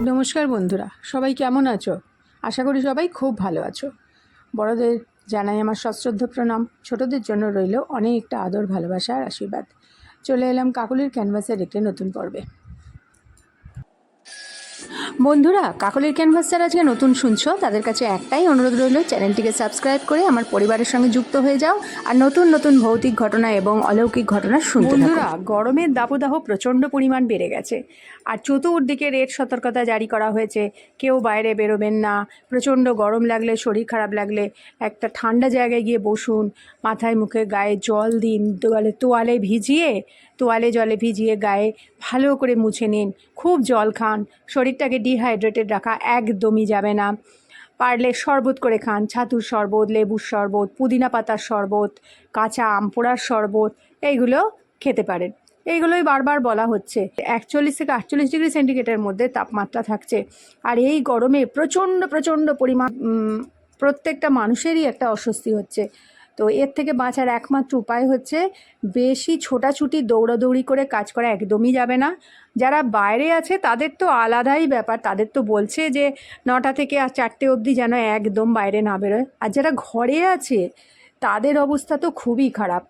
নমস্কার বন্ধুরা, সবাই কেমন আছো? আশা করি সবাই খুব ভালো আছো। বড়দের জানাই আমার সশ্রদ্ধ প্রণাম। ছোটদের জন্য রইল অনেকটা আদর, ভালোবাসা আর আশীর্বাদ। চলে এলাম কাকুলির ক্যানভাসের একটি নতুন পর্বে। বন্ধুরা, কাকলির ক্যানভাস যারা আজকে নতুন শুনছো? তাদের কাছে একটাই অনুরোধ রইল, চ্যানেলটিকে সাবস্ক্রাইব করে আমার পরিবারের সঙ্গে যুক্ত হয়ে যাও আর নতুন নতুন ভৌতিক ঘটনা এবং অলৌকিক ঘটনা শুনতে বন্ধুরা গরমের দাবদাহ প্রচণ্ড পরিমাণ বেড়ে গেছে। আর চতুর্দিকে রেড সতর্কতা জারি করা হয়েছে। কেউ বাইরে বেরোবেন না। প্রচণ্ড গরম লাগলে, শরীর খারাপ লাগলে একটা ঠান্ডা জায়গায় গিয়ে বসুন। মাথায় মুখে গায়ে জল দিন, তোয়ালে তোয়ালে ভিজিয়ে, তোয়ালে জলে ভিজিয়ে গায়ে ভালো করে মুছে নিন। খুব জল খান। শরীরটাকে ডিহাইড্রেটেড রাখা একদমই যাবে না। পারলে শরবত করে খান, ছাতুর শরবত, লেবুর শরবত, পুদিনা পাতার শরবত, কাঁচা আম পোড়ার শরবত, এইগুলো খেতে পারেন। এইগুলোই বারবার বলা হচ্ছে। একচল্লিশ থেকে আটচল্লিশ ডিগ্রি সেন্টিগ্রেডের মধ্যে তাপমাত্রা থাকছে। আর এই গরমে প্রচণ্ড প্রচণ্ড পরিমাণ প্রত্যেকটা মানুষেরই একটা অস্বস্তি হচ্ছে। তো এর থেকে বাঁচার একমাত্র উপায় হচ্ছে বেশি ছোটাছুটি, দৌড়াদৌড়ি করে কাজ করা একদমই যাবে না। যারা বাইরে আছে, তাদের তো আলাদাই ব্যাপার। তাদের তো বলছে যে নটা থেকে আর চারটে অবধি যেন একদম বাইরে না বেরোয়। আর যারা ঘরে আছে, তাদের অবস্থা তো খুবই খারাপ।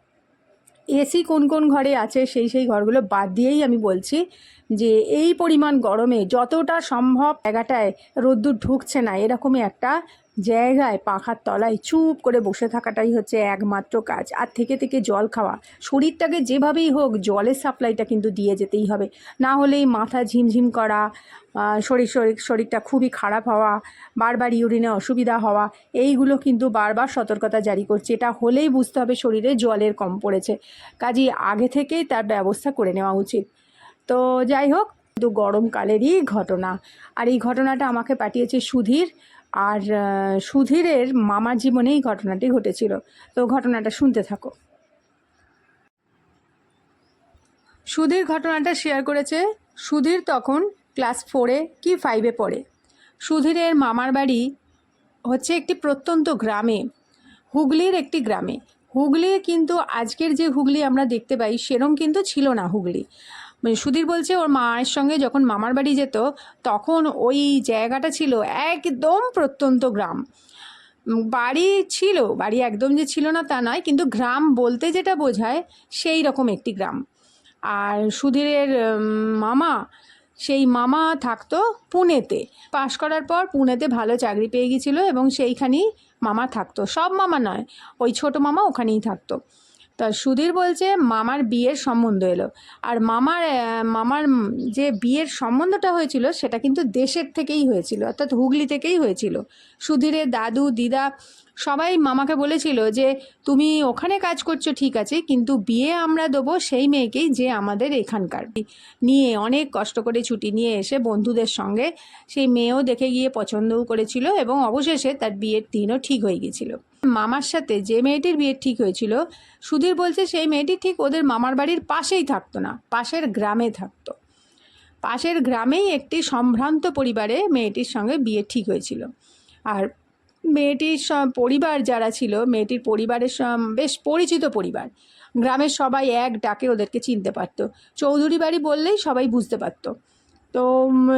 এসি কোন কোন ঘরে আছে, সেই সেই ঘরগুলো বাদ দিয়েই আমি বলছি যে এই পরিমাণ গরমে যতটা সম্ভব জায়গাটায় রোদ্দুর ঢুকছে না। এরকমই একটা জায়গায় পাখার তলায় চুপ করে বসে থাকাটাই হচ্ছে একমাত্র কাজ। আর থেকে থেকে জল খাওয়া, শরীরটাকে যেভাবেই হোক জলের সাপ্লাইটা কিন্তু দিয়ে যেতেই হবে। না হলেই মাথা ঝিমঝিম করা শরীর শরীর, শরীরটা খুবই খারাপ হওয়া, বারবার ইউরিনে অসুবিধা হওয়া, এইগুলো কিন্তু বারবার সতর্কতা জারি করছে। এটা হলেই বুঝতে হবে শরীরে জলের কম পড়েছে। কাজেই আগে থেকেই তার ব্যবস্থা করে নেওয়া উচিত। তো যাই হোক, কিন্তু গরমকালেরই ঘটনা। আর এই ঘটনাটা আমাকে পাঠিয়েছে সুধীর। আর সুধীরের মামার জীবনে এই ঘটনাটি ঘটেছিল। তো ঘটনাটা শুনতে থাকো। সুধীর ঘটনাটা শেয়ার করেছে। সুধীর তখন ক্লাস ফোরে কি ফাইভে পড়ে। সুধীরের মামার বাড়ি হচ্ছে একটি প্রত্যন্ত গ্রামে, হুগলির একটি গ্রামে। হুগলি কিন্তু আজকের যে হুগলি আমরা দেখতে পাই, সেরম কিন্তু ছিল না হুগলি। সুধীর বলছে ওর মায়ের সঙ্গে যখন মামার বাড়ি যেত, তখন ওই জায়গাটা ছিল একদম প্রত্যন্ত গ্রাম। বাড়ি ছিল, বাড়ি একদম যে ছিল না তা নয়, কিন্তু গ্রাম বলতে যেটা বোঝায় সেই রকম একটি গ্রাম। আর সুধীরের মামা, সেই মামা থাকতো পুনেতে। পাশ করার পর পুনেতে ভালো চাকরি পেয়ে গিয়েছিল এবং সেইখানেই মামা থাকতো। সব মামা নয়, ওই ছোট মামা ওখানেই থাকতো। তা সুধীর বলছে, মামার বিয়ের সম্বন্ধ এলো। আর মামার মামার যে বিয়ের সম্বন্ধটা হয়েছিল, সেটা কিন্তু দেশের থেকেই হয়েছিল, অর্থাৎ হুগলি থেকেই হয়েছিল। সুধীরের দাদু, দিদা সবাই মামাকে বলেছিল যে, তুমি ওখানে কাজ করছ, ঠিক আছে, কিন্তু বিয়ে আমরা দেবো সেই মেয়েকেই যে আমাদের এখানকার। নিয়ে অনেক কষ্ট করে ছুটি নিয়ে এসে বন্ধুদের সঙ্গে সেই মেয়েও দেখে গিয়ে পছন্দও করেছিল এবং অবশেষে তার বিয়ের দিনও ঠিক হয়ে গিয়েছিল মামার সাথে যে মেয়েটির বিয়ে ঠিক হয়েছিল, সুধীর বলছে সেই মেয়েটি ঠিক ওদের মামার বাড়ির পাশেই থাকতো না, পাশের গ্রামে থাকতো। পাশের গ্রামেই একটি সম্ভ্রান্ত পরিবারে মেয়েটির সঙ্গে বিয়ে ঠিক হয়েছিল। আর মেয়েটির পরিবার যারা ছিল, মেয়েটির পরিবারের বেশ পরিচিত পরিবার। গ্রামের সবাই এক ডাকে ওদেরকে চিনতে পারতো। চৌধুরী বাড়ি বললেই সবাই বুঝতে পারতো। তো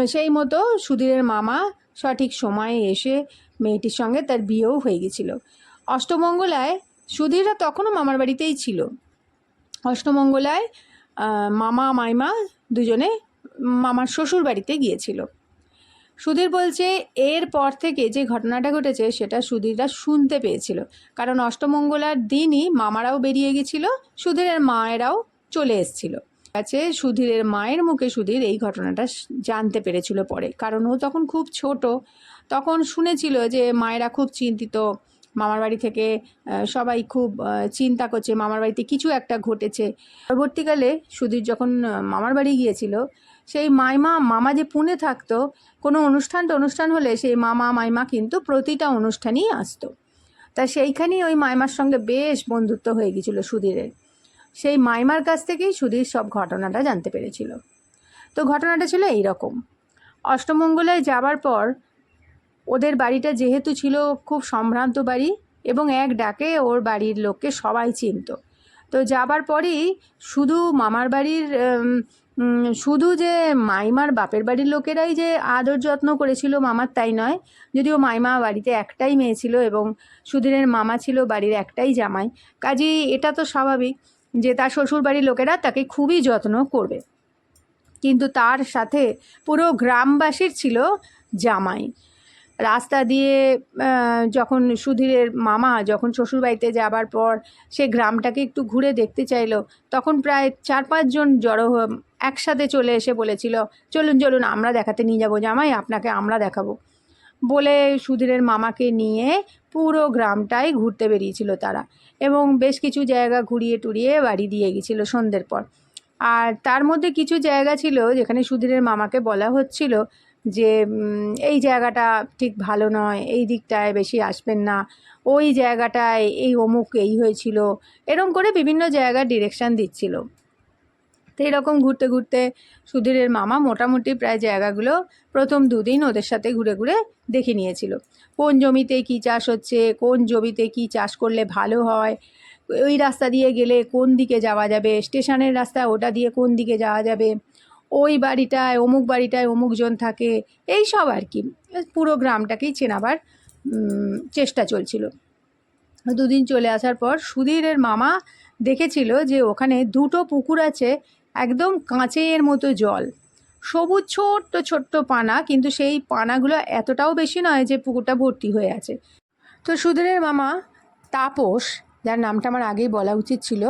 সেই মতো সুধীরের মামা সঠিক সময়ে এসে মেয়েটির সঙ্গে তার বিয়েও হয়ে গেছিল। অষ্টমঙ্গলায় সুধীররা তখনও মামার বাড়িতেই ছিল। অষ্টমঙ্গলায় মামা, মাইমা দুজনে মামার শ্বশুর বাড়িতে গিয়েছিল। সুধীর বলছে, এর পর থেকে যে ঘটনাটা ঘটেছে, সেটা সুধীররা শুনতে পেয়েছিল। কারণ অষ্টমঙ্গলার দিনই মামারাও বেরিয়ে গেছিল, সুধীরের মায়েরাও চলে এসেছিল। আছে, সুধীরের মায়ের মুখে সুধীর এই ঘটনাটা জানতে পেরেছিল পরে। কারণ ও তখন খুব ছোট। তখন শুনেছিল যে মায়েরা খুব চিন্তিত। মামার বাড়ি থেকে সবাই খুব চিন্তা করছে, মামার বাড়িতে কিছু একটা ঘটেছে। পরবর্তীকালে সুধীর যখন মামার বাড়ি গিয়েছিল, সেই মাইমা, মামা যে পুনে থাকতো কোনো অনুষ্ঠান অনুষ্ঠান হলে সেই মামা, মাইমা কিন্তু প্রতিটা অনুষ্ঠানেই আসতো। তা সেইখানেই ওই মাইমার সঙ্গে বেশ বন্ধুত্ব হয়ে গিয়েছিল সুধীরের। সেই মাইমার কাছ থেকেই সুধীর সব ঘটনাটা জানতে পেরেছিল। তো ঘটনাটা ছিল এই রকম অষ্টমঙ্গলায় যাবার পর ওদের বাড়িটা যেহেতু ছিল খুব সম্ভ্রান্ত বাড়ি এবং এক ডাকে ওর বাড়ির লোককে সবাই চিনত। তো যাবার পরেই শুধু মামার বাড়ির শুধু যে মাইমার বাপের বাড়ির লোকেরাই যে আদর যত্ন করেছিল মামার তাই নয়, যদিও মাইমা বাড়িতে একটাই মেয়ে ছিল এবং সুধীরের মামা ছিল বাড়ির একটাই জামাই। কাজেই এটা তো স্বাভাবিক যে তার শ্বশুর বাড়ির লোকেরা তাকে খুবই যত্ন করবে। কিন্তু তার সাথে পুরো গ্রামবাসীর ছিল জামাই। রাস্তা দিয়ে যখন সুধীরের মামা যখন শ্বশুরবাড়িতে যাবার পর সে গ্রামটাকে একটু ঘুরে দেখতে চাইলো, তখন প্রায় চার পাঁচজন জড়ো একসাথে চলে এসে বলেছিল, চলুন চলুন, আমরা দেখাতে নিয়ে যাব জামাই, আপনাকে আমরা দেখাবো। বলে সুধীরের মামাকে নিয়ে পুরো গ্রামটাই ঘুরতে বেরিয়েছিল তারা এবং বেশ কিছু জায়গা ঘুরিয়ে টুরিয়ে বাড়ি দিয়ে গেছিল সন্ধ্যের পর। আর তার মধ্যে কিছু জায়গা ছিল যেখানে সুধীরের মামাকে বলা হচ্ছিল যে এই জায়গাটা ঠিক ভালো নয়, এই দিকটায় বেশি আসবেন না, ওই জায়গাটায় এই অমুক এই হয়েছিল। এরম করে বিভিন্ন জায়গার ডিরেকশান দিচ্ছিল। তো এরকম ঘুরতে ঘুরতে সুধীরের মামা মোটামুটি প্রায় জায়গাগুলো প্রথম দুদিন ওদের সাথে ঘুরে ঘুরে দেখে নিয়েছিল। কোন জমিতে কী চাষ হচ্ছে, কোন জমিতে কী চাষ করলে ভালো হয়, ওই রাস্তা দিয়ে গেলে কোন দিকে যাওয়া যাবে, স্টেশনের রাস্তা ওটা দিয়ে কোন দিকে যাওয়া যাবে, ওই বাড়িটায়, অমুক বাড়িটায় অমুকজন থাকে, এই সব আর কি। পুরো গ্রামটাকেই চেনাবার চেষ্টা চলছিল। দুদিন চলে আসার পর সুধীরের মামা দেখেছিল যে ওখানে দুটো পুকুর আছে একদম কাঁচের মতো জল। সবুজ ছোট্ট ছোট্ট পানা, কিন্তু সেই পানাগুলো এতটাও বেশি নয় যে পুকুরটা ভর্তি হয়ে আছে। তো সুধীরের মামা তাপস, যার নামটা আমার আগেই বলা উচিত ছিল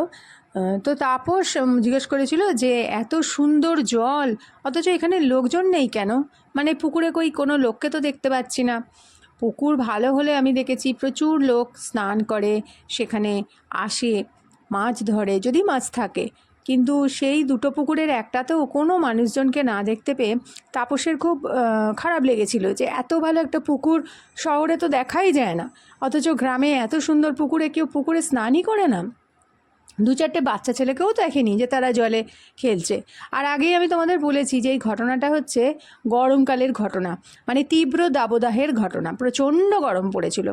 তো তাপস জিজ্ঞেস করেছিল যে এত সুন্দর জল, অথচ এখানে লোকজন নেই কেন? মানে পুকুরে কই কোনো লোককে তো দেখতে পাচ্ছি না। পুকুর ভালো হলে আমি দেখেছি প্রচুর লোক স্নান করে, সেখানে আসে, মাছ ধরে, যদি মাছ থাকে। কিন্তু সেই দুটো পুকুরের একটাতেও কোনো মানুষজনকে না দেখতে পেয়ে তাপসের খুব খারাপ লেগেছিল যে এত ভালো একটা পুকুর শহরে তো দেখাই যায় না। অথচ গ্রামে এত সুন্দর পুকুরে কেউ পুকুরে স্নানই করে না। দু চারটে বাচ্চা ছেলেকেও দেখেনি যে তারা জলে খেলছে। আর আগেই আমি তোমাদের বলেছি যে এই ঘটনাটা হচ্ছে গরমকালের ঘটনা মানে তীব্র দাবদাহের ঘটনা, প্রচণ্ড গরম পড়েছিল।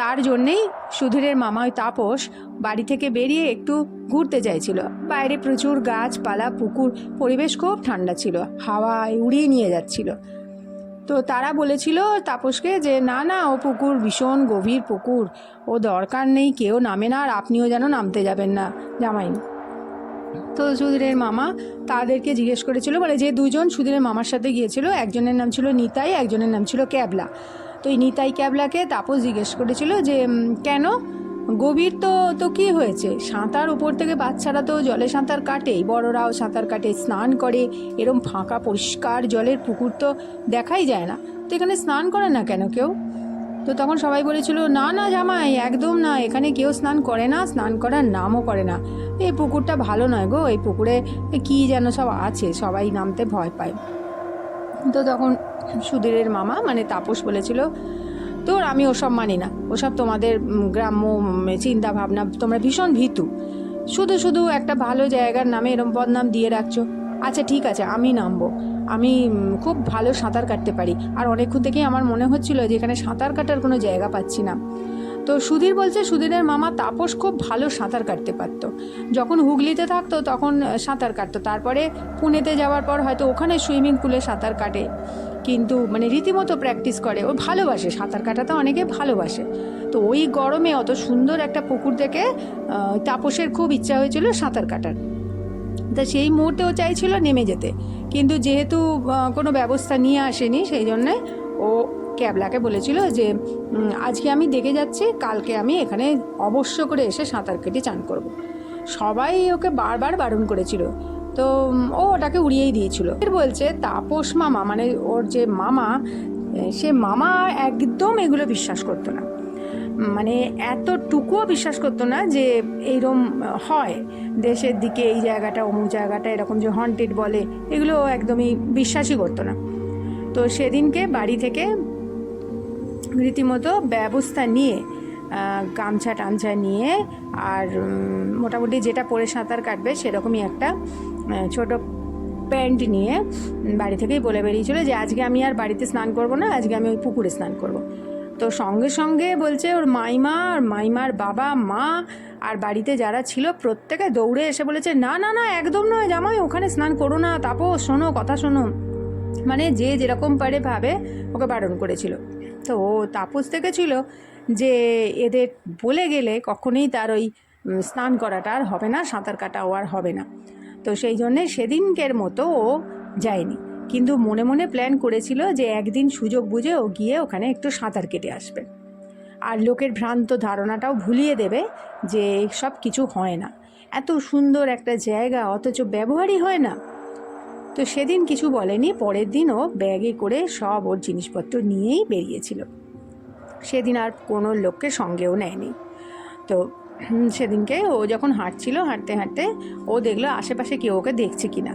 তার জন্যেই সুধীরের মামা ওই তাপস বাড়ি থেকে বেরিয়ে একটু ঘুরতে চাইছিল। বাইরে প্রচুর গাছপালা, পুকুর, পরিবেশ খুব ঠান্ডা ছিল। হাওয়ায় উড়িয়ে নিয়ে যাচ্ছিল। তো তারা বলেছিল তাপসকে যে, না না, ও পুকুর ভীষণ গভীর পুকুর। ও দরকার নেই, কেউ নামে না, আর আপনিও যেন নামতে যাবেন না জামাই তো সুধীরের মামা তাদেরকে জিজ্ঞেস করেছিল, বলে যে, দুজন সুধীরের মামার সাথে গিয়েছিল, একজনের নাম ছিল নিতাই, একজনের নাম ছিল ক্যাবলা। তো এই নিতাই ক্যাবলাকে তাপস জিজ্ঞেস করেছিল যে কেন? গভীর তো তো কী হয়েছে? সাঁতার উপর থেকে বাচ্চারা তো জলে সাঁতার কাটে বড়রাও সাঁতার কাটে, স্নান করে, এরম ফাঁকা পরিষ্কার জলের পুকুর তো দেখাই যায় না। তো এখানে স্নান করে না কেন কেউ? তো তখন সবাই বলেছিল, না না, জামাই, একদম না, এখানে কেউ স্নান করে না, স্নান করার নামও করে না। এই পুকুরটা ভালো নয় গো, এই পুকুরে কী যেন সব আছে, সবাই নামতে ভয় পায়। তো তখন সুধীরের মামা মানে তাপস বলেছিল, তোর আমি ওসব মানি না। ওসব তোমাদের গ্রাম্য চিন্তা ভাবনা তোমরা ভীষণ ভীতু। শুধু শুধু একটা ভালো জায়গার নামে এরম বদনাম দিয়ে রাখছো। আচ্ছা ঠিক আছে, আমি নামবো। আমি খুব ভালো সাঁতার কাটতে পারি। আর অনেকক্ষণ থেকেই আমার মনে হচ্ছিল যে এখানে সাঁতার কাটার কোনো জায়গা পাচ্ছি না। তো সুধীর বলছে, সুধীরের মামা তাপস খুব ভালো সাঁতার কাটতে পারতো। যখন হুগলিতে থাকতো, তখন সাঁতার কাটতো। তারপরে পুনেতে যাওয়ার পর হয়তো ওখানে সুইমিং পুলে সাঁতার কাটে। কিন্তু মানে রীতিমতো প্র্যাকটিস করে। ও ভালোবাসে, সাঁতার কাটাতে অনেকে ভালোবাসে। তো ওই গরমে অত সুন্দর একটা পুকুর দেখে তাপসের খুব ইচ্ছা হয়েছিল সাঁতার কাটার। তা সেই মুহূর্তে ও চাইছিল নেমে যেতে। কিন্তু যেহেতু কোনো ব্যবস্থা নিয়ে আসেনি, সেই জন্যে ও ক্যাবলাকে বলেছিল যে আজকে আমি দেখে যাচ্ছি, কালকে আমি এখানে অবশ্য করে এসে সাঁতার কেটে চান করব। সবাই ওকে বারবার বারণ করেছিল। তো ও ওটাকে উড়িয়েই দিয়েছিল। এর বলছে, তাপস মামা মানে ওর যে মামা সে মামা একদম এগুলো বিশ্বাস করতো না। মানে এতটুকুও বিশ্বাস করতো না যে এইরম হয়। দেশের দিকে এই জায়গাটা, অমুক জায়গাটা, এরকম যে হন্টেড বলে, এগুলো একদমই বিশ্বাসই করতো না। তো সেদিনকে বাড়ি থেকে রীতিমতো ব্যবস্থা নিয়ে গামছা টামছা নিয়ে আর মোটামুটি যেটা পরে সাঁতার কাটবে সেরকমই একটা ছোট প্যান্ট নিয়ে বাড়ি থেকেই বলে বেরিয়েছিল যে আজকে আমি আর বাড়িতে স্নান করব না, আজকে আমি ওই পুকুরে স্নান করব। তো সঙ্গে সঙ্গে বলছে ওর মাইমা আর মাইমার বাবা, মা আর বাড়িতে যারা ছিল প্রত্যেকে দৌড়ে এসে বলেছে, না না না, একদম নয় জামাই, ওখানে স্নান করো না, তাপস, শোনো, কথা শোনো। মানে যে যেরকম পারে ভাবে ওকে বারণ করেছিল। তো ও তাপস দেখেছিল যে এদের বলে গেলে কখনোই তার ওই স্নান করাটা আর হবে না, সাঁতার কাটাও আর হবে না। তো সেই জন্যে সেদিনকের মতো ও যায়নি। কিন্তু মনে মনে প্ল্যান করেছিল যে একদিন সুযোগ বুঝে ও গিয়ে ওখানে একটু সাঁতার কেটে আসবে। আর লোকের ভ্রান্ত ধারণাটাও ভুলিয়ে দেবে যে সব কিছু হয় না। এত সুন্দর একটা জায়গা, অথচ ব্যবহারই হয় না। তো সেদিন কিছু বলেনি, পরের দিন ও ব্যাগে করে সব ওর জিনিসপত্র নিয়েই বেরিয়েছিল। সেদিন আর কোনো লোককে সঙ্গেও নেয়নি। তো সেদিনকে ও যখন হাঁটছিল, হাঁটতে হাঁটতে ও দেখল আশেপাশে কেউ ওকে দেখছে কি না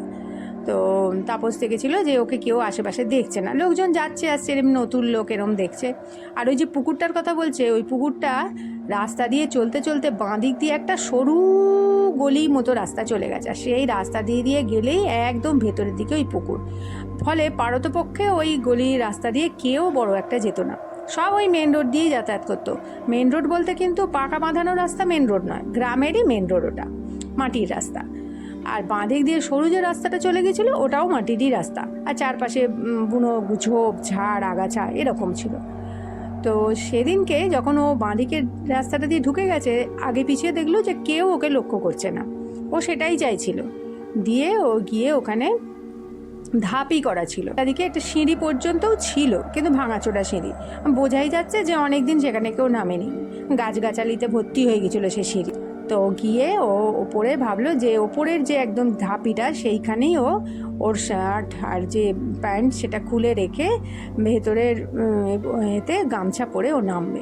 তো তাপস দেখেছিল যে ওকে কেউ আশেপাশে দেখছে না। লোকজন যাচ্ছে, আসছে, এরম নতুন লোক এরম দেখছে। আর ওই যে পুকুরটার কথা বলছে, ওই পুকুরটা রাস্তা দিয়ে চলতে চলতে বাঁ দিক দিয়ে একটা সরু গলি মতো রাস্তা চলে গেছে। আর সেই রাস্তা দিয়ে দিয়ে গেলেই একদম ভেতরের দিকে ওই পুকুর। ফলে পারতপক্ষে ওই গলির রাস্তা দিয়ে কেউ বড় একটা যেত না। সব ওই মেন রোড দিয়েই যাতায়াত করতো। মেন রোড বলতে কিন্তু পাকা বাঁধানো রাস্তা মেন রোড নয়, গ্রামেরই মেন রোড ওটা, মাটির রাস্তা। আর বাঁদিক দিয়ে সরু যে রাস্তাটা চলে গেছিল, ওটাও মাটিরই রাস্তা। আর চারপাশে বুনো ঝোপ, ঝাড়, আগাছা এরকম ছিল। তো সেদিনকে যখন ও বাঁদিকের রাস্তাটা দিয়ে ঢুকে গেছে, আগে পিছিয়ে দেখল যে কেউ ওকে লক্ষ্য করছে না। ও সেটাই চাইছিল। দিয়ে ও গিয়ে ওখানে ধাপই করা ছিল। তাদিকে একটা সিঁড়ি পর্যন্তও ছিল, কিন্তু ভাঙাচোড়া সিঁড়ি। বোঝাই যাচ্ছে যে অনেকদিন সেখানে কেউ নামেনি। গাছগাছালিতে ভর্তি হয়ে গেছিল সে সিঁড়ি। তো গিয়ে ও ওপরে ভাবলো যে ওপরের যে একদম ধাপিটা সেইখানেই ও ওর শার্ট আর যে প্যান্ট সেটা খুলে রেখে ভেতরের এতে গামছা পরে ও নামবে।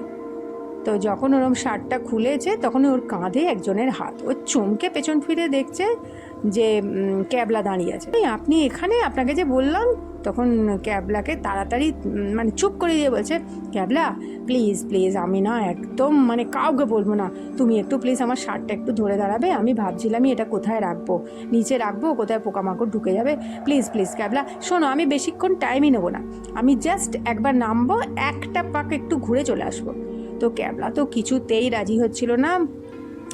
তো যখন ওরম শার্টটা খুলেছে তখন ওর কাঁধে একজনের হাত। ও চমকে পেছন ফিরে দেখছে। যে ক্যাবলা দাঁড়িয়ে আছে। "এই, আপনি এখানে আপনাকে যে বললাম তখন ক্যাবলাকে তাড়াতাড়ি মানে চুপ করে দিয়ে বলছে ক্যাবলা প্লিজ প্লিজ আমি না একদম মানে কাউকে বলব না। তুমি একটু প্লিজ আমার শার্টটা একটু ধরে দাঁড়াবে আমি ভাবছিলামই এটা কোথায় রাখব? নিচে রাখব কোথায় পোকামাকড় ঢুকে যাবে? প্লিজ প্লিজ ক্যাবলা শোনো আমি বেশিক্ষণ টাইমই নেব না। আমি জাস্ট একবার নামবো একটা পাক একটু ঘুরে চলে আসব। তো ক্যাবলা তো কিছুতেই রাজি হচ্ছিল না।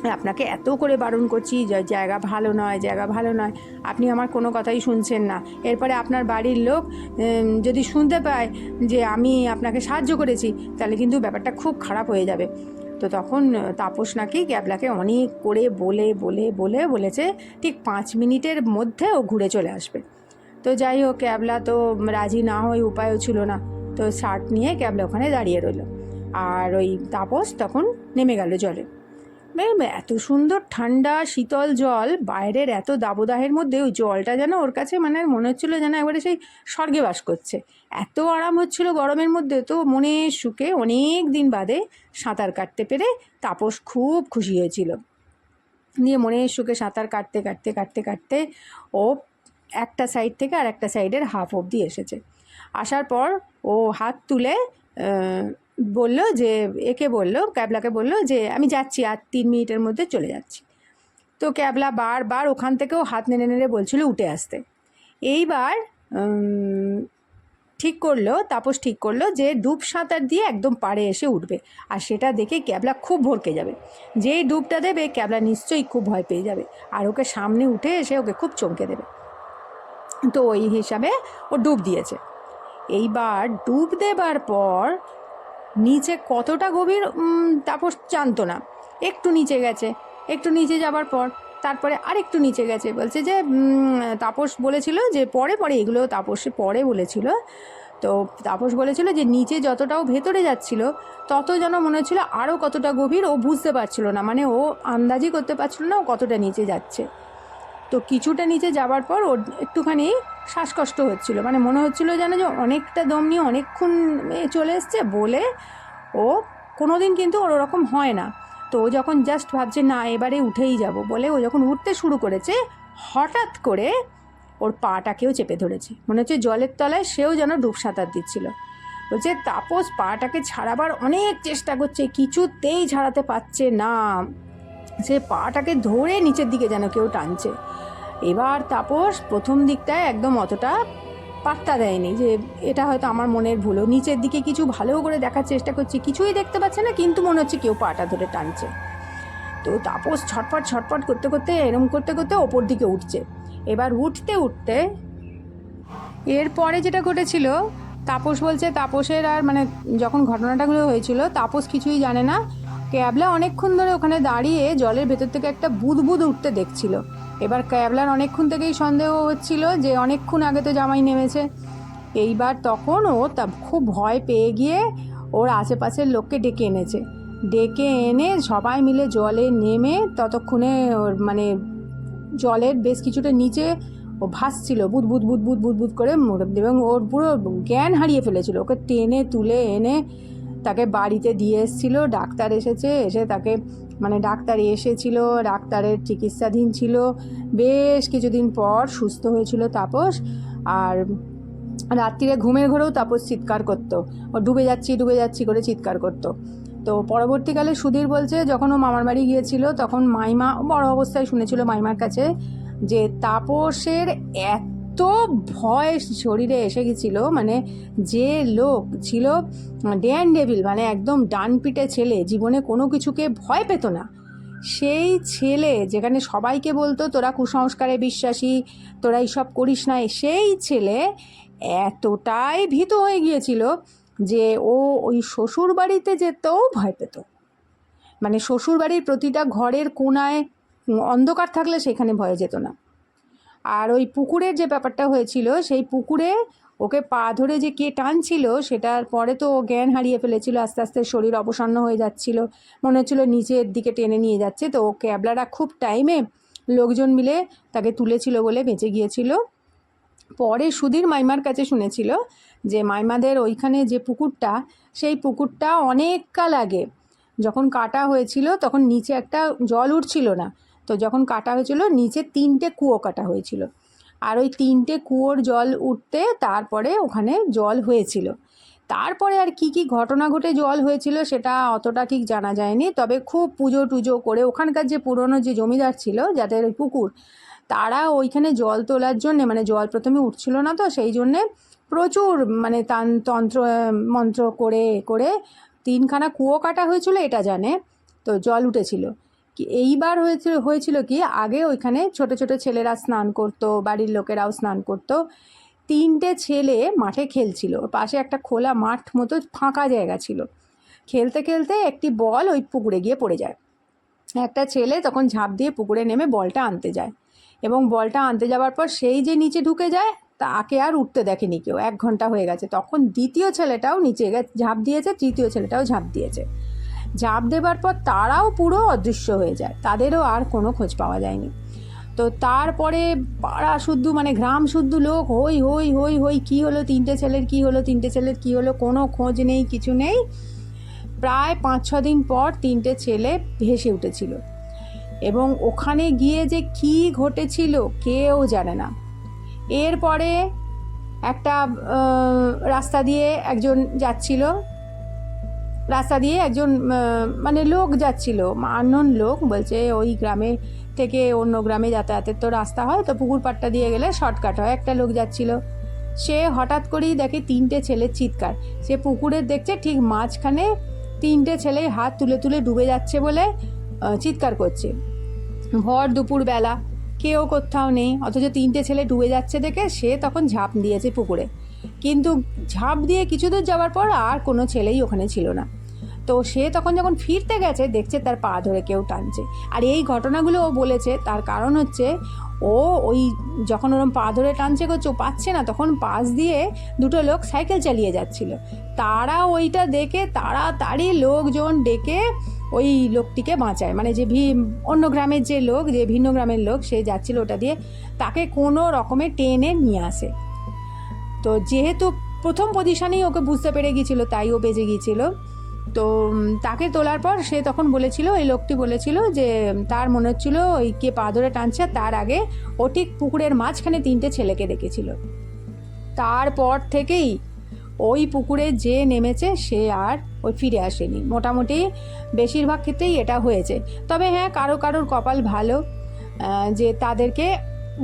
আপনাকে এত করে বারণ করছি, যে জায়গা ভালো নয়, জায়গা ভালো নয়। আপনি আমার কোনো কথাই শুনছেন না। এরপরে আপনার বাড়ির লোক যদি শুনতে পায় যে আমি আপনাকে সাহায্য করেছি, তাহলে কিন্তু ব্যাপারটা খুব খারাপ হয়ে যাবে। তো তখন তাপস নাকি ক্যাবলাকে অনেক করে বলে বলে বলে বলেছে, ঠিক পাঁচ মিনিটের মধ্যে ও ঘুরে চলে আসবে। তো যাই হোক, ক্যাবলা তো রাজি না হয়ে উপায়ও ছিল না। তো শার্ট নিয়ে ক্যাবলা ওখানে দাঁড়িয়ে রইল। আর ওই তাপস তখন নেমে গেল জলে এত সুন্দর ঠান্ডা, শীতল জল, বাইরের এত দাবদাহের মধ্যে ওই জলটা যেন ওর কাছে মানে মনে হচ্ছিল যেন একবারে সেই স্বর্গে বাস করছে। এত আরাম হচ্ছিল গরমের মধ্যে, তো মনে সুখে অনেক দিন বাদে সাঁতার কাটতে পেরে তাপস খুব খুশি হয়েছিল। নিয়ে মনে সুখে সাঁতার কাটতে কাটতে কাটতে কাটতে ও একটা সাইড থেকে আর একটা সাইডের হাফ অবধি এসেছে। আসার পর ও হাত তুলে বলল যে, একে বলল, ক্যাবলাকে বলল যে, আমি যাচ্ছি, আর তিন মিনিটের মধ্যে চলে যাচ্ছি। তো ক্যাবলা বারবার ওখান থেকেও হাত নেড়ে নেড়ে বলছিল উঠে আসতে। এইবার ঠিক করল, তাপস ঠিক করল যে, ডুব সাঁতার দিয়ে একদম পাড়ে এসে উঠবে। আর সেটা দেখে ক্যাবলা খুব ভরকে যাবে। যেই ডুবটা দেবে, ক্যাবলা নিশ্চয়ই খুব ভয় পেয়ে যাবে। আর ওকে সামনে উঠে এসে ওকে খুব চমকে দেবে। তো ওই হিসাবে ও ডুব দিয়েছে। এইবার ডুব দেবার পর নিচে কতটা গভীর তাপস জানতো না। একটু নিচে গেছে, একটু নিচে যাবার পর, তারপরে আরেকটু নিচে গেছে, বলছে যে তাপস বলেছিল যে, পরে পরে, এগুলো তাপসে পরে বলেছিল। তো তাপস বলেছিল যে, নিচে যতটাও ভেতরে যাচ্ছিল, তত যেন মনে হচ্ছিল আরও কতটা গভীর, ও বুঝতে পারছিল না। মানে ও আন্দাজই করতে পারছিল না ও কতটা নিচে যাচ্ছে। তো কিছুটা নিচে যাবার পর ওর একটুখানি শ্বাসকষ্ট হচ্ছিল। মানে মনে হচ্ছিল যেন যে অনেকটা দম নিয়ে অনেকক্ষণ চলে এসছে বলে ও কোনো দিন কিন্তু ওর ওরকম হয় না। তো ও যখন জাস্ট ভাবছে, না, এবারে উঠেই যাব বলে ও যখন উঠতে শুরু করেছে, হঠাৎ করে ওর পাটাকেও চেপে ধরেছে। মনে হচ্ছে জলের তলায় সেও যেন ডুব সাঁতার দিচ্ছিল। বলছে, তাপস, পাটাকে ছাড়াবার অনেক চেষ্টা করছে, কিছুতেই ছাড়াতে পারছে না। সে পাটাকে ধরে নিচের দিকে যেন কেউ টানছে। এবার তাপস প্রথম দিকটায় একদম অতটা পাত্তা দেয়নি যে, এটা হয়তো আমার মনের ভুলো নিচের দিকে কিছু ভালো করে দেখার চেষ্টা করছে, কিছুই দেখতে পাচ্ছে না, কিন্তু মনে হচ্ছে কেউ পাটা ধরে টানছে। তো তাপস ছটপট ছটপট করতে করতে, এরম করতে করতে ওপর দিকে উঠছে। এবার উঠতে উঠতে এরপরে যেটা ঘটেছিল, তাপস বলছে, তাপসের আর মানে যখন ঘটনাটাগুলো হয়েছিল, তাপস কিছুই জানে না। ক্যাবলা অনেকক্ষণ ধরে ওখানে দাঁড়িয়ে জলের ভেতর থেকে একটা বুদবুদ উঠতে দেখছিল। এবার ক্যাবলার অনেকক্ষণ থেকেই সন্দেহ হচ্ছিল যে অনেকক্ষণ আগে তো জামাই নেমেছে। এইবার তখন ও তা খুব ভয় পেয়ে গিয়ে ওর আশেপাশের লোককে ডেকে এনেছে। ডেকে এনে সবাই মিলে জলে নেমে ততক্ষণে ওর মানে জলের বেশ কিছুটা নিচে ও ভাসছিল, বুদ বুদ বুদ বুদ বুদ বুদ করে, এবং ওর পুরো জ্ঞান হারিয়ে ফেলেছিল। ওকে টেনে তুলে এনে তাকে বাড়িতে দিয়ে এসেছিল, ডাক্তার এসেছে, এসে তাকে মানে ডাক্তার এসেছিল, ডাক্তারের চিকিৎসাধীন ছিল, বেশ কিছুদিন পর সুস্থ হয়েছিল তাপস, আর রাত্রিরে ঘুমের ঘরেও তাপস চিৎকার করতো। ও ডুবে যাচ্ছি ডুবে যাচ্ছি করে চিৎকার করতো। তো পরবর্তীকালে সুধীর বলছে, যখন ও মামার বাড়ি গিয়েছিল, তখন মাইমা বড় অবস্থায় শুনেছিল মাইমার কাছে যে তাপসের এত ভয় শরীরে এসে গেছিল মানে যে লোক ছিল ড্যান ডেভিল মানে একদম ডান পিটে ছেলে, জীবনে কোনো কিছুকে ভয় পেত না। সেই ছেলে যেখানে সবাইকে বলতো, তোরা কুসংস্কারে বিশ্বাসী, তোরা এইসব করিস না। সেই ছেলে এতটাই ভীত হয়ে গিয়েছিল যে ও ওই শ্বশুর বাড়িতে যেতেও ভয় পেত। মানে শ্বশুর বাড়ির প্রতিটা ঘরের কোনায় অন্ধকার থাকলে সেখানে ভয়ে যেত না। আর ওই পুকুরের যে ব্যাপারটা হয়েছিল, সেই পুকুরে ওকে পা ধরে যে কে টানছিল, সেটার পরে তো ও জ্ঞান হারিয়ে ফেলেছিল, আস্তে আস্তে শরীর অবসন্ন হয়ে যাচ্ছিল। মনে হচ্ছিল নিচের দিকে টেনে নিয়ে যাচ্ছে। তো ও ক্যাবলারা খুব টাইমে লোকজন মিলে তাকে তুলেছিল বলে বেঁচে গিয়েছিল। পরে সুধীর মাইমার কাছে শুনেছিল যে মাইমাদের ওইখানে যে পুকুরটা, সেই পুকুরটা অনেক কাল আগে যখন কাটা হয়েছিল, তখন নিচে একটা জল উঠছিল না। তো যখন কাটা হয়েছিল, নিচে তিনটে কুয়ো কাটা হয়েছিল। আর ওই তিনটে কুয়োর জল উঠতে তারপরে ওখানে জল হয়েছিল। তারপরে আর কি কি ঘটনা ঘটে জল হয়েছিল সেটা অতটা ঠিক জানা যায়নি। তবে খুব পুজো টুজো করে ওখানকার যে পুরনো যে জমিদার ছিল, যাদের ওই পুকুর, তারা ওইখানে জল তোলার জন্যে মানে জল প্রথমে উঠছিল না তো, সেই জন্যে প্রচুর মানে তান, তন্ত্র, মন্ত্র করে করে তিনখানা কুয়ো কাটা হয়েছিল, এটা জানে। তো জল উঠেছিল। এইবার হয়েছিল হয়েছিল কি, আগে ওইখানে ছোট ছোট ছেলেরা স্নান করতো, বাড়ির লোকেরাও স্নান করতো। তিনটে ছেলে মাঠে খেলছিল পাশে একটা খোলা মাঠ মতো ফাঁকা জায়গা ছিল। খেলতে খেলতে একটি বল ওই পুকুরে গিয়ে পড়ে যায়। একটা ছেলে তখন ঝাঁপ দিয়ে পুকুরে নেমে বলটা আনতে যায় এবং বলটা আনতে যাওয়ার পর সেই যে নিচে ঢুকে যায়, তাকে আর উঠতে দেখেনি কেউ। এক ঘণ্টা হয়ে গেছে। তখন দ্বিতীয় ছেলেটাও নিচে ঝাঁপ দিয়েছে, তৃতীয় ছেলেটাও ঝাঁপ দিয়েছে। ঝাঁপ দেবার পর তারাও পুরো অদৃশ্য হয়ে যায়। তাদেরও আর কোনো খোঁজ পাওয়া যায়নি। তো তারপরে পাড়া শুদ্ধ মানে গ্রাম শুদ্ধ লোক, হই হই হই হই, কী হলো তিনটে ছেলের, কী হলো তিনটে ছেলের, কী হলো? কোনো খোঁজ নেই, কিছু নেই। প্রায় পাঁচ, ছ দিন পর তিনটে ছেলে ভেসে উঠেছিল। এবং ওখানে গিয়ে যে কি ঘটেছিল কেউ জানে না। এরপরে একটা রাস্তা দিয়ে একজন যাচ্ছিল। রাস্তা দিয়ে একজন মানে লোক যাচ্ছিল, আননোন লোক, বলছে ওই গ্রামে থেকে অন্য গ্রামে যাতায়াতের তো রাস্তা হয়, তো পুকুর পাড়টা দিয়ে গেলে শর্টকাট হয়, একটা লোক যাচ্ছিল। সে হঠাৎ করেই দেখে তিনটে ছেলের চিৎকার, সে পুকুরের দেখছে ঠিক মাঝখানে তিনটে ছেলে হাত তুলে তুলে ডুবে যাচ্ছে বলে চিৎকার করছে। ভর দুপুর বেলা কেউ কোথাও নেই, অথচ তিনটে ছেলে ডুবে যাচ্ছে দেখে সে তখন ঝাঁপ দিয়েছে পুকুরে। কিন্তু ঝাঁপ দিয়ে কিছু দূর যাওয়ার পর আর কোনো ছেলেই ওখানে ছিল না। তো সে তখন যখন ফিরতে গেছে, দেখছে তার পা ধরে কেউ টানছে। আর এই ঘটনাগুলো ও বলেছে, তার কারণ হচ্ছে ও ওই যখন ওরম পা ধরে টানছে করছে পাচ্ছে না, তখন পাশ দিয়ে দুটো লোক সাইকেল চালিয়ে যাচ্ছিল। তারা ওইটা দেখে তাড়াতাড়ি লোকজন ডেকে ওই লোকটিকে বাঁচায়। মানে যে ভি অন্য গ্রামের যে লোক, যে ভিন্ন গ্রামের লোক, সে যাচ্ছিল ওটা দিয়ে, তাকে কোনো রকমে টেনে নিয়ে আসে। তো যেহেতু প্রথম পজিশনেই ওকে বুঝতে পেরে গিয়েছিল, তাই ও বেজে গিয়েছিল। তো তাকে তোলার পর সে তখন বলেছিল, এই লোকটি বলেছিল যে, তার মনে হচ্ছিল ওই কে পা ধরে টানছে, তার আগে ও ঠিক পুকুরের মাঝখানে তিনটে ছেলেকে দেখেছিল। তারপর থেকেই ওই পুকুরে যে নেমেছে, সে আর ওই ফিরে আসেনি। মোটামুটি বেশিরভাগ ক্ষেত্রেই এটা হয়েছে। তবে হ্যাঁ কারও কারোর কপাল ভালো যে তাদেরকে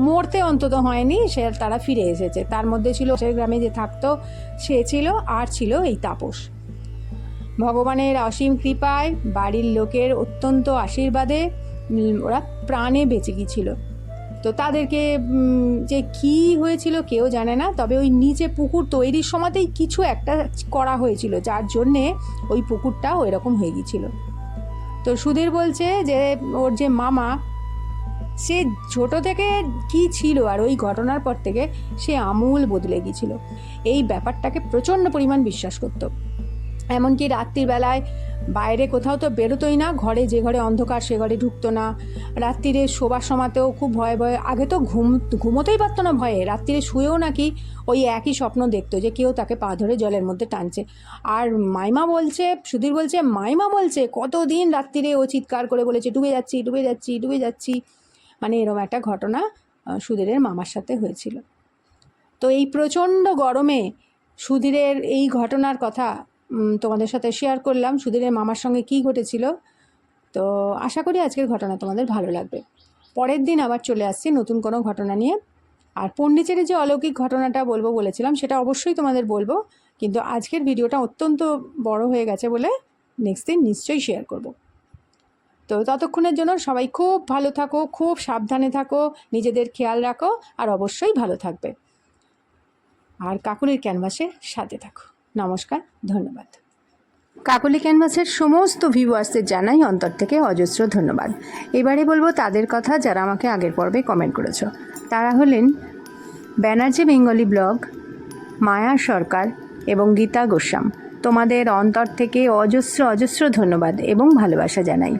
মরতে অন্তত হয়নি, সে তারা ফিরে এসেছে। তার মধ্যে ছিল গ্রামে যে থাকতো, সে ছিল, আর ছিল এই তাপস। ভগবানের অসীম কৃপায় বাড়ির লোকের অত্যন্ত আশীর্বাদে ওরা প্রাণে বেঁচে গিয়েছিল। তো তাদেরকে যে কি হয়েছিল কেউ জানে না, তবে ওই নিচে পুকুর তৈরির সময়তেই কিছু একটা করা হয়েছিল, যার জন্যে ওই পুকুরটা ওই রকম হয়ে গিয়েছিল। তো সুধীর বলছে যে, ওর যে মামা, সে ছোট থেকে কি ছিল আর ওই ঘটনার পর থেকে সে আমূল বদলে গিয়েছিল। এই ব্যাপারটাকে প্রচণ্ড পরিমাণ বিশ্বাস করতো। এমনকি রাত্রির বেলায় বাইরে কোথাও তো বেরোতোই না, ঘরে যে ঘরে অন্ধকার সে ঘরে ঢুকতো না। রাত্রিরে শোবার সময়তেও খুব ভয়ে ভয়ে, আগে তো ঘুম, ঘুমোতেই পারতো না ভয়ে, রাত্রিরে শুয়েও নাকি ওই একই স্বপ্ন দেখতো যে কেউ তাকে পা ধরে জলের মধ্যে টানছে। আর মাইমা বলছে, সুধীর বলছে, মাইমা বলছে, কতদিন রাত্রিরে ও চিৎকার করে বলেছে, ডুবে যাচ্ছি ডুবে যাচ্ছি ডুবে যাচ্ছি। মানে এরকম একটা ঘটনা সুধীরের মামার সাথে হয়েছিল। তো এই প্রচণ্ড গরমে সুধীরের এই ঘটনার কথা তোমাদের সাথে শেয়ার করলাম সুধীরের মামার সঙ্গে কী ঘটেছিল। তো আশা করি আজকের ঘটনা তোমাদের ভালো লাগবে। পরের দিন আবার চলে আসছি নতুন কোনো ঘটনা নিয়ে। আর পণ্ডিচেরি যে অলৌকিক ঘটনাটা বলব বলেছিলাম, সেটা অবশ্যই তোমাদের বলব। কিন্তু আজকের ভিডিওটা অত্যন্ত বড় হয়ে গেছে বলে নেক্সট দিন নিশ্চয়ই শেয়ার করব। তো ততক্ষণের জন্য সবাই খুব ভালো থাকো, খুব সাবধানে থাকো, নিজেদের খেয়াল রাখো, আর অবশ্যই ভালো থাকবে। আর কাকুলির ক্যানভাসে সাথে থাকো। নমস্কার, ধন্যবাদ। কাকলি ক্যানভাসের সমস্ত ভিউয়ার্সদের জানাই অন্তর থেকে অজস্র ধন্যবাদ। এবারে বলব তাদের কথা যারা আমাকে আগের পর্বে কমেন্ট করেছ। তারা হলেন ব্যানার্জি বেঙ্গলি ব্লগ, মায়া সরকার এবং গীতা গোস্বাম। তোমাদের অন্তর থেকে অজস্র অজস্র ধন্যবাদ এবং ভালোবাসা জানাই।